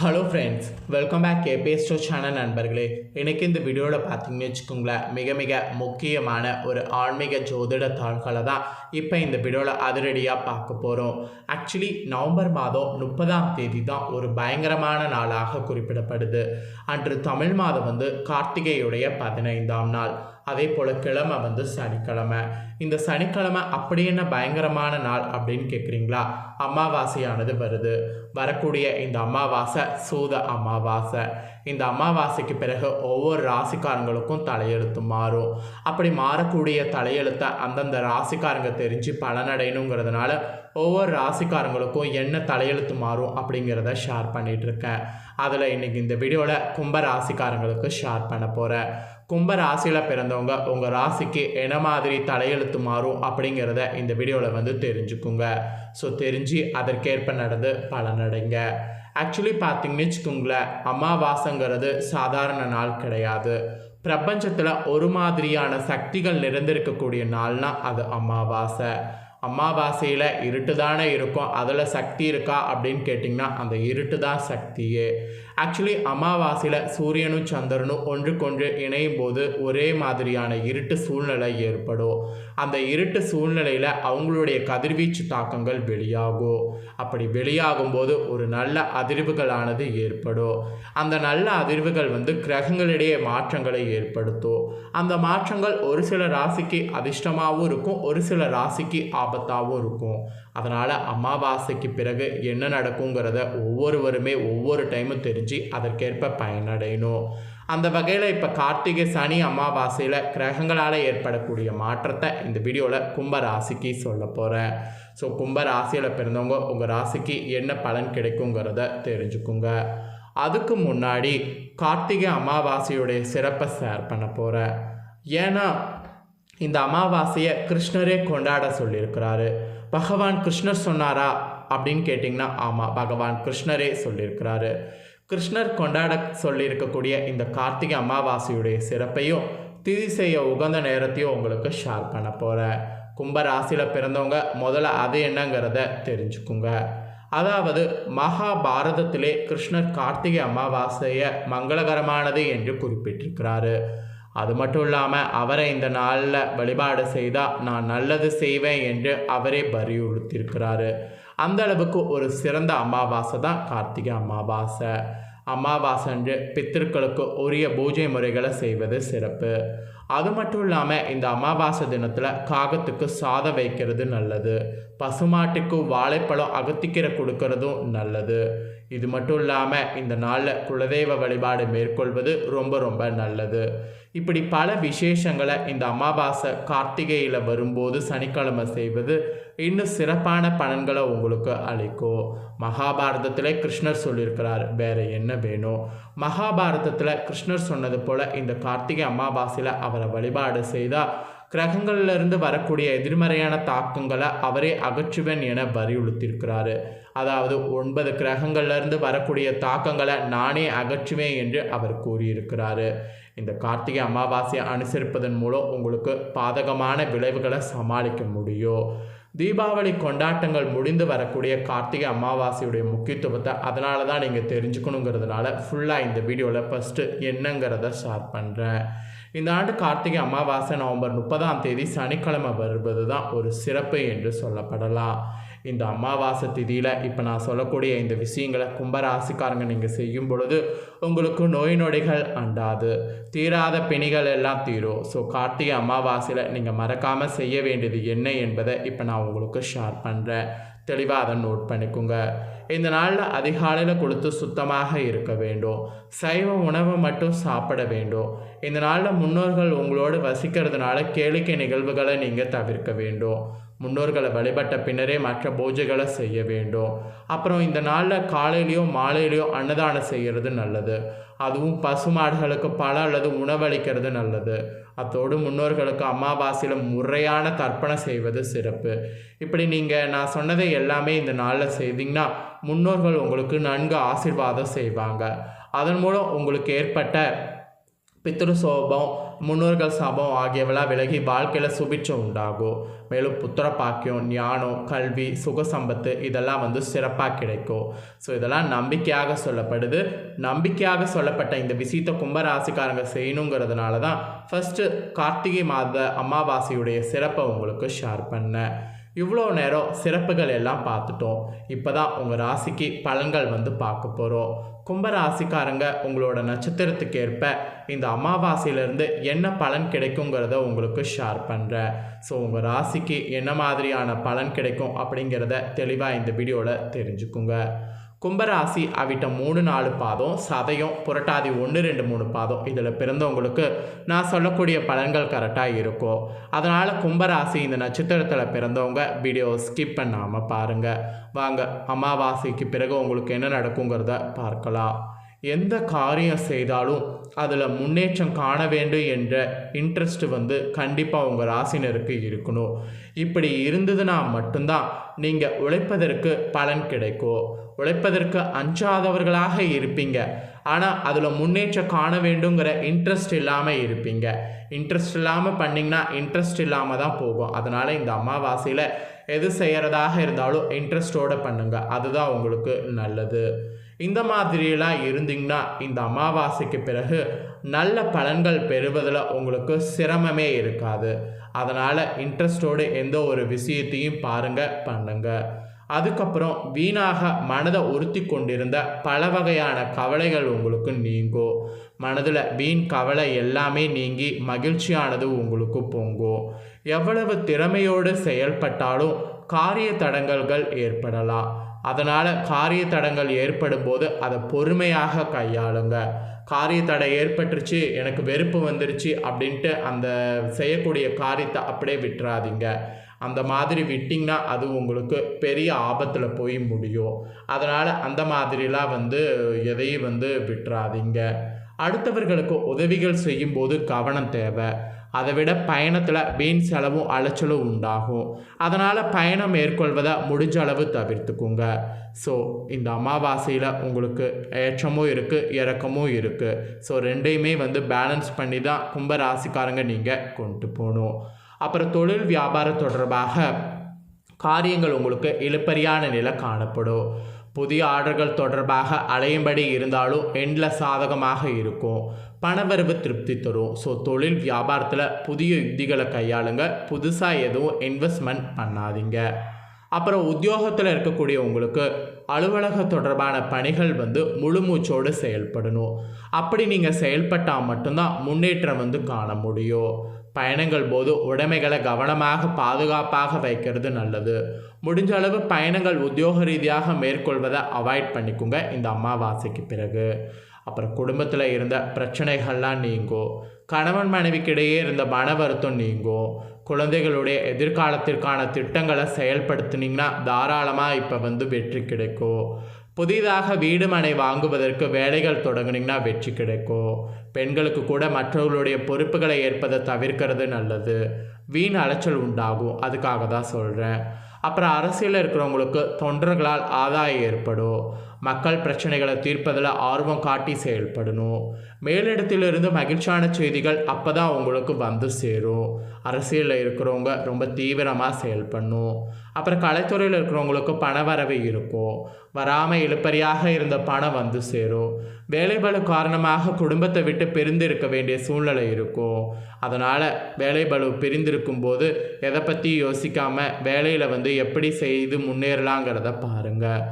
Hello friends welcome back KBS store channel நண்பர்களே. எனக்கு இந்த வீடியோவில் பார்த்தீங்கன்னு வச்சுக்கோங்களேன் மிக மிக முக்கியமான ஒரு ஆன்மீக ஜோதிட தாள்களை தான் இப்போ இந்த வீடியோவில் அதிரடியாக பார்க்க போகிறோம் ஆக்சுவலி நவம்பர் மாதம் முப்பதாம் தேதி தான் ஒரு பயங்கரமான நாளாக குறிப்பிடப்படுது. அன்று தமிழ் மாதம் வந்து கார்த்திகையுடைய பதினைந்தாம் நாள். அதே போல் கிழமை வந்து சனிக்கிழமை. இந்த சனிக்கிழமை அப்படி என்ன பயங்கரமான நாள் அப்படின்னு கேட்குறீங்களா அமாவாசையானது வருது. வரக்கூடிய இந்த அமாவாசை சூத அமாவாசை. இந்த அமாவாசைக்கு பிறகு ஒவ்வொரு ராசிக்காரங்களுக்கும் தலையெழுத்து மாறும். அப்படி மாறக்கூடிய தலையெழுத்தை அந்தந்த ராசிக்காரங்க தெரிஞ்சு பலனடையணுங்கிறதுனால ஒவ்வொரு ராசிக்காரங்களுக்கும் என்ன தலையெழுத்து மாறும் அப்படிங்கிறத ஷேர் பண்ணிகிட்ருக்கேன் அதில் இன்றைக்கி இந்த வீடியோவில் கும்ப ராசிக்காரங்களுக்கு ஷேர் பண்ண போகிறேன் கும்ப ராசியில் பிறந்தவங்க உங்கள் ராசிக்கு என்ன மாதிரி தலையெழுத்து மாறும் அப்படிங்கிறத இந்த வீடியோவில் வந்து தெரிஞ்சுக்குங்க. ஸோ தெரிஞ்சு அதற்கேற்ப நடந்து பலனடைங்க ஆக்சுவலி பார்த்தீங்கன்னு வச்சுக்கோங்களேன் அமாவாசைங்கிறது சாதாரண நாள் கிடையாது. பிரபஞ்சத்தில் ஒரு மாதிரியான சக்திகள் நிறைந்திருக்கக்கூடிய நாள்னால் அது அமாவாசை. அமாவாசையில் இருட்டு தானே இருக்கும் அதில் சக்தி இருக்கா அப்படின்னு கேட்டிங்கன்னா அந்த இருட்டு தான் சக்தியே. ஆக்சுவலி அமாவாசையில் சூரியனும் சந்திரனும் ஒன்றுக்கொன்று இணையும் போது ஒரே மாதிரியான இருட்டு சூழ்நிலை ஏற்படும். அந்த இருட்டு சூழ்நிலையில் அவங்களுடைய கதிர்வீச்சு தாக்கங்கள் வெளியாகும். அப்படி வெளியாகும் போது ஒரு நல்ல அதிர்வுகளானது ஏற்படும். அந்த நல்ல அதிர்வுகள் வந்து கிரகங்களிடையே மாற்றங்களை ஏற்படுத்தும். அந்த மாற்றங்கள் ஒரு சில ராசிக்கு அதிர்ஷ்டமாகவும் இருக்கும் ஒரு சில ராசிக்கு ஆபத்தாகவும் இருக்கும். அதனால் அமாவாசைக்கு பிறகு என்ன நடக்குங்கிறத ஒவ்வொருவருமே ஒவ்வொரு டைமும் தெரிஞ்சு அதற்கேற்ப பயனடையணும். அந்த வகையில் இப்போ கார்த்திகை சனி அமாவாசையில் கிரகங்களால் ஏற்படக்கூடிய மாற்றத்தை இந்த வீடியோவில் கும்ப ராசிக்கு சொல்ல போகிறேன் ஸோ கும்ப ராசியில் பிறந்தவங்க உங்கள் ராசிக்கு என்ன பலன் கிடைக்குங்கிறத தெரிஞ்சுக்குங்க. அதுக்கு முன்னாடி கார்த்திகை அமாவாசையுடைய சிறப்பை ஷேர் பண்ண போகிறேன் ஏன்னா இந்த அமாவாசையை கிருஷ்ணரே கொண்டாட சொல்லியிருக்கிறாரு. பகவான் கிருஷ்ணர் சொன்னாரா அப்படின்னு கேட்டிங்கன்னா ஆமாம் பகவான் கிருஷ்ணரே சொல்லியிருக்கிறாரு. கிருஷ்ணர் கொண்டாட சொல்லியிருக்கக்கூடிய இந்த கார்த்திகை அமாவாசையுடைய சிறப்பையும் திதி செய்ய உகந்த நேரத்தையும் உங்களுக்கு ஷேர் பண்ண போகிறேன் கும்பராசியில் பிறந்தவங்க முதல்ல அது என்னங்கிறத தெரிஞ்சுக்குங்க. அதாவது மகாபாரதத்திலே கிருஷ்ணர் கார்த்திகை அமாவாசையை மங்களகரமானது என்று குறிப்பிட்டிருக்கிறாரு. அது மட்டும் இல்லாமல் அவரை இந்த நாளில் வழிபாடு செய்தால் நான் நல்லது செய்வேன் என்று அவரே வலியுறுத்தியிருக்கிறாரு அந்த அளவுக்கு ஒரு சிறந்த அமாவாசை தான் கார்த்திகை அமாவாசை. அமாவாசை அன்று பித்திருக்களுக்கு உரிய பூஜை முறைகளை செய்வது சிறப்பு. அது மட்டும் இல்லாமல் இந்த அமாவாசை தினத்தில் காகத்துக்கு சாதம் வைக்கிறது நல்லது. பசுமாட்டுக்கு வாழைப்பழம் அகத்திக்கீரை கொடுக்கறதும் நல்லது. இது மட்டும் இல்லாமல் இந்த நாளில் குலதெய்வ வழிபாடு மேற்கொள்வது ரொம்ப ரொம்ப நல்லது. இப்படி பல விசேஷங்களை இந்த அமாவாசை கார்த்திகையில் வரும்போது சனிக்கிழமை செய்வது இன்னும் சிறப்பான பலன்களை உங்களுக்கு அளிக்கும். மகாபாரதத்தில் கிருஷ்ணர் சொல்லியிருக்கிறார் வேற என்ன வேணும்? மகாபாரதத்தில் கிருஷ்ணர் சொன்னது போல் இந்த கார்த்திகை அமாவாசையில் அவரை வழிபாடு செய்தால் கிரகங்களிலிருந்து வரக்கூடிய எதிர்மறையான தாக்கங்களை அவரே அகற்றுவேன் என வலியுறுத்தியிருக்கிறாரு. அதாவது ஒன்பது கிரகங்கள்லேருந்து வரக்கூடிய தாக்கங்களை நானே அகற்றுவேன் என்று அவர் கூறியிருக்கிறாரு. இந்த கார்த்திகை அமாவாசையை அனுசரிப்பதன் மூலம் உங்களுக்கு பாதகமான விளைவுகளை சமாளிக்க முடியும். தீபாவளி கொண்டாட்டங்கள் முடிந்து வரக்கூடிய கார்த்திகை அமாவாசையுடைய முக்கியத்துவத்தை அதனால தான் நீங்கள் தெரிஞ்சுக்கணுங்கிறதுனால ஃபுல்லாக இந்த வீடியோவில் ஃபஸ்ட்டு என்னங்கிறத ஷேர் பண்ணுறேன் இந்த ஆண்டு கார்த்திகை அமாவாசை நவம்பர் முப்பதாம் தேதி சனிக்கிழமை வருவது தான் ஒரு சிறப்பு என்று சொல்லப்படலாம். இந்த அமாவாசை திதியில் இப்போ நான் சொல்லக்கூடிய இந்த விஷயங்களை கும்பராசிக்காரங்க நீங்கள் செய்யும் பொழுது உங்களுக்கு நோய் நொடிகள் அண்டாது. தீராத பிணிகள் எல்லாம் தீரும். ஸோ கார்த்திகை அமாவாசையில் நீங்கள் மறக்காமல் செய்ய வேண்டியது என்ன என்பதை இப்போ நான் உங்களுக்கு ஷேர் பண்ணுறேன் தெளிவாக அதை நோட் பண்ணிக்கோங்க. இந்த நாளில் அதிகாலையில் கொடுத்து சுத்தமாக இருக்க வேண்டும். சைவ உணவை மட்டும் சாப்பிட வேண்டும். இந்த நாளில் முன்னோர்கள் உங்களோடு வசிக்கிறதுனால கேளிக்கை நிகழ்வுகளை நீங்கள் தவிர்க்க வேண்டும். முன்னோர்களை வழிபட்ட பின்னரே மற்ற பூஜைகளை செய்ய வேண்டும். அப்புறம் இந்த நாளில் காலையிலையோ மாலையிலையோ அன்னதானம் செய்கிறது நல்லது. அதுவும் பசுமாடுகளுக்கு பழம் அல்லது உணவளிக்கிறது நல்லது. அத்தோடு முன்னோர்களுக்கு அமாவாசையில் முறையான தர்ப்பணம் செய்வது சிறப்பு. இப்படி நீங்கள் நான் சொன்னதை எல்லாமே இந்த நாளில் செய்தீங்கன்னா முன்னோர்கள் உங்களுக்கு நன்கு ஆசிர்வாதம் செய்வாங்க. அதன் மூலம் உங்களுக்கு ஏற்பட்ட பித்திரு சோபம் முன்னோர்கள் சாபம் ஆகியவெல்லாம் விலகி வாழ்க்கையில் சுபிட்சம் உண்டாகும் மேலும் புத்திர பாக்கியம் ஞானம் கல்வி சுக சம்பத்து இதெல்லாம் வந்து சிறப்பாக கிடைக்கும் ஸோ இதெல்லாம் நம்பிக்கையாக சொல்லப்படுது. நம்பிக்கையாக சொல்லப்பட்ட இந்த விஷயத்தை கும்பராசிக்காரங்க செய்யணுங்கிறதுனால தான் ஃபஸ்ட்டு கார்த்திகை மாத அமாவாசையுடைய சிறப்பை உங்களுக்கு ஷேர் பண்ணேன். இவ்வளோ நேரம் சிறப்புகள் எல்லாம் பார்த்துட்டோம். இப்போ தான் உங்கள் ராசிக்கு பலன்கள் வந்து பார்க்க போகிறோம் கும்ப ராசிக்காரங்க உங்களோட நட்சத்திரத்துக்கு ஏற்ப இந்த அமாவாசையிலேருந்து என்ன பலன் கிடைக்குங்கிறத உங்களுக்கு ஷேர் பண்ணுறேன் ஸோ உங்கள் ராசிக்கு என்ன மாதிரியான பலன் கிடைக்கும் அப்படிங்கிறத தெளிவாக இந்த வீடியோவில் தெரிஞ்சுக்குங்க. கும்பராசி அவிட்ட மூணு நாலு பாதம் சதயம் புரட்டாதி ஒன்று ரெண்டு மூணு பாதம். இதில் பிறந்தவங்களுக்கு நான் சொல்லக்கூடிய பலன்கள் கரெக்டாக இருக்கும் அதனால் கும்பராசி இந்த நட்சத்திரத்தில் பிறந்தவங்க வீடியோ ஸ்கிப் பண்ணாமல் பாருங்கள் வாங்க அமாவாசைக்கு பிறகு உங்களுக்கு என்ன நடக்குங்கிறத பார்க்கலாம். எந்த காரியம் செய்தாலும் அதில் முன்னேற்றம் காண வேண்டும் என்ற இன்ட்ரெஸ்ட் வந்து கண்டிப்பாக உங்கள் ராசினருக்கு இருக்கணும். இப்படி இருந்ததுன்னா மட்டும்தான் நீங்கள் உழைப்பதற்கு பலன் கிடைக்கும். உழைப்பதற்கு அஞ்சாதவர்களாக இருப்பீங்க. ஆனால் அதில் முன்னேற்றம் காண வேண்டுங்கிற இன்ட்ரெஸ்ட் இல்லாமல் இருப்பீங்க. இன்ட்ரெஸ்ட் இல்லாமல் பண்ணிங்கன்னா இன்ட்ரெஸ்ட் இல்லாமல் தான் போகும். அதனால் இந்த அமாவாசையில் எது செய்கிறதாக இருந்தாலும் இன்ட்ரெஸ்டோடு பண்ணுங்கள் அதுதான் உங்களுக்கு நல்லது. இந்த மாதிரியெல்லாம் இருந்தீங்கன்னா இந்த அமாவாசைக்கு பிறகு நல்ல பலன்கள் பெறுவதில் உங்களுக்கு சிரமமே இருக்காது. அதனால் இன்ட்ரெஸ்டோடு எந்த ஒரு விஷயத்தையும் பாருங்கள் பண்ணுங்கள் அதுக்கப்புறம் வீணாக மனதை உறுத்தி கொண்டிருந்த பல வகையான கவலைகள் உங்களுக்கு நீங்கும் மனதில் வீண் கவலை எல்லாமே நீங்கி மகிழ்ச்சியானது உங்களுக்கு பொங்கும் எவ்வளவு திறமையோடு செயல்பட்டாலும் காரிய தடங்கல்கள் ஏற்படலாம். அதனால் காரிய தடங்கள் ஏற்படும் போது அதை பொறுமையாக கையாளுங்க. காரிய தடை ஏற்பட்டுருச்சு எனக்கு வெறுப்பு வந்துருச்சு அப்படின்ட்டு அந்த செய்யக்கூடிய காரியத்தை அப்படியே விட்டுறாதீங்க. அந்த மாதிரி விட்டிங்கன்னா அது உங்களுக்கு பெரிய ஆபத்தில் போய் முடியும். அதனால் அந்த மாதிரிலாம் வந்து எதையும் வந்து விட்டுறாதீங்க. அடுத்தவர்களுக்கு உதவிகள் செய்யும்போது கவனம் தேவை. அதை விட பயணத்தில் வீண் செலவும் அலைச்சலும் உண்டாகும். அதனால் பயணம் மேற்கொள்வதை முடிஞ்ச அளவு தவிர்த்துக்குங்க. ஸோ இந்த அமாவாசையில் உங்களுக்கு ஏற்றமும் இருக்குது இறக்கமும் இருக்குது ஸோ ரெண்டையுமே வந்து பேலன்ஸ் பண்ணி தான் கும்ப ராசிக்காரங்க நீங்கள் கொண்டு போகணும். அப்புறம் தொழில் வியாபாரம் தொடர்பாக காரியங்கள் உங்களுக்கு இழுப்பறியான நிலை காணப்படும். புதிய ஆர்டர்கள் தொடர்பாக அலையும்படி இருந்தாலும் எண்டில் சாதகமாக இருக்கும். பணவரவு திருப்தி தரும். ஸோ தொழில் வியாபாரத்தில் புதிய யுக்திகளை கையாளுங்க. புதுசாக எதுவும் இன்வெஸ்ட்மெண்ட் பண்ணாதீங்க. அப்புறம் உத்தியோகத்தில் இருக்கக்கூடிய உங்களுக்கு அலுவலக தொடர்பான பணிகள் வந்து முழு மூச்சோடு செயல்படணும். அப்படி நீங்கள் செயல்பட்டால் மட்டும்தான் முன்னேற்றம் வந்து காண முடியும். பயணங்கள் போது உடைமைகளை கவனமாக பாதுகாப்பாக வைக்கிறது நல்லது. முடிஞ்ச அளவு பயணங்கள் உத்தியோக ரீதியாக மேற்கொள்வதை அவாய்ட் பண்ணிக்கோங்க இந்த அமாவாசைக்கு பிறகு. அப்புறம் குடும்பத்தில் இருந்த பிரச்சனைகள்லாம் நீங்கும் கணவன் மனைவிக்கிடையே இருந்த மன வருத்தம் நீங்கும் குழந்தைகளுடைய எதிர்காலத்திற்கான திட்டங்களை செயல்படுத்துனீங்கன்னா தாராளமாக இப்போ வந்து வெற்றி கிடைக்கும். புதிதாக வீடு மனை வாங்குவதற்கு வேலைகள் தொடங்குனீங்கன்னா வெற்றி கிடைக்கும். பெண்களுக்கு கூட மற்றவர்களுடைய பொறுப்புகளை ஏற்பதை தவிர்க்கிறது நல்லது. வீண் அலைச்சல் உண்டாகும். அதுக்காக தான் சொல்கிறேன் அப்புறம் அரசியலில் இருக்கிறவங்களுக்கு தொண்டர்களால் ஆதாயம் ஏற்படும். மக்கள் பிரச்சனைகளை தீர்ப்பதில் ஆர்வம் காட்டி செயல்படணும். மேலிடத்திலிருந்து மகிழ்ச்சியான செய்திகள் அப்போ தான் உங்களுக்கு வந்து சேரும். அரசியலில் இருக்கிறவங்க ரொம்ப தீவிரமாக செயல்படணும். அப்புறம் கலைத்துறையில் இருக்கிறவங்களுக்கு பண வரவு இருக்கும். வராமல் இழுப்பறியாக இருந்த பணம் வந்து சேரும். வேலைபலு காரணமாக குடும்பத்தை விட்டு பிரிந்து இருக்க வேண்டிய சூழ்நிலை இருக்கும். அதனால் வேலைபலு பிரிந்திருக்கும் போது எதை பற்றி யோசிக்காமல் வேலையில் வந்து எப்படி செய்து முன்னேறலாங்கிறத பாருங்கள்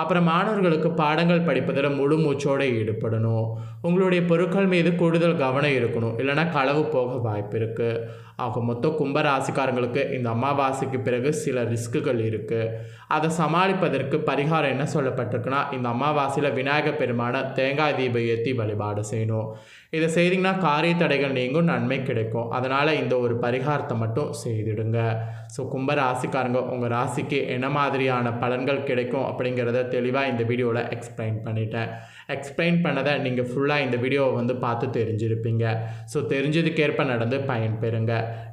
அப்புறம் மாணவர்களுக்கு பாடங்கள் படிப்பதில் முழு மூச்சோடு ஈடுபடணும். உங்களுடைய பொருட்கள் மீது கூடுதல் கவனம் இருக்கணும். இல்லைனா களவு போக வாய்ப்பு இருக்குது ஆக மொத்தம் கும்பராசிக்காரங்களுக்கு இந்த அமாவாசைக்கு பிறகு சில ரிஸ்க்குகள் இருக்குது அதை சமாளிப்பதற்கு பரிகாரம் என்ன சொல்லப்பட்டிருக்குன்னா இந்த அமாவாசையில் விநாயகர் பெருமான தேங்காய் தீபம் ஏற்றி வழிபாடு செய்யணும். இதை செய்திங்கன்னா காரிய தடைகள் நீங்கும் நன்மை கிடைக்கும். அதனால் இந்த ஒரு பரிகாரத்தை மட்டும் செய்திடுங்க. ஸோ கும்ப ராசிக்காரங்க உங்கள் ராசிக்கு என்ன மாதிரியான பலன்கள் கிடைக்கும் அப்படிங்கிறத தெளிவாக இந்த வீடியோவில் எக்ஸ்பிளைன் பண்ணிட்டேன். எக்ஸ்பிளைன் பண்ணதை நீங்கள் ஃபுல்லாக இந்த வீடியோவை வந்து பார்த்து தெரிஞ்சிருப்பீங்க. ஸோ தெரிஞ்சதுக்கேற்ப நடந்து பயன்பெறுங்க.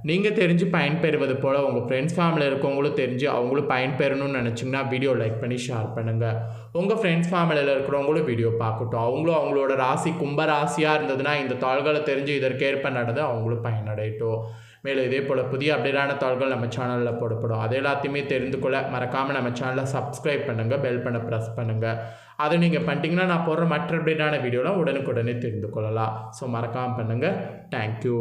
நீங்கள் தெரிஞ்சு பயன்பெறுவது போல் உங்கள் ஃப்ரெண்ட்ஸ் ஃபேமிலியில் இருக்கவங்களும் தெரிஞ்சு அவங்களும் பயன்பெறணும்னு நினச்சிங்கன்னா வீடியோ லைக் பண்ணி ஷேர் பண்ணுங்கள் உங்கள் ஃப்ரெண்ட்ஸ் ஃபேமிலியில் இருக்கிறவங்களும் வீடியோ பார்க்கட்டும். அவங்களும் அவங்களோட ராசி கும்ப ராசியாக இருந்ததுன்னா இந்த தாள்களை தெரிஞ்சு இதற்கேற்ப நடந்து அவங்களும் பயனடையட்டும். மேலும் இதே போல் புதிய அப்டேட்டான தாள்கள் நம்ம சேனலில் போடப்படும். அது எல்லாத்தையுமே தெரிந்து கொள்ள மறக்காமல் நம்ம சேனலை சப்ஸ்கிரைப் பண்ணுங்கள் பெல் பண்ண ப்ரெஸ் பண்ணுங்கள் அதை நீங்கள் பண்ணிட்டீங்கன்னா நான் போடுற மற்ற அப்டேட்டான வீடியோலாம் உடனுக்குடனே தெரிந்து கொள்ளலாம். ஸோ மறக்காமல் பண்ணுங்கள் தேங்க்யூ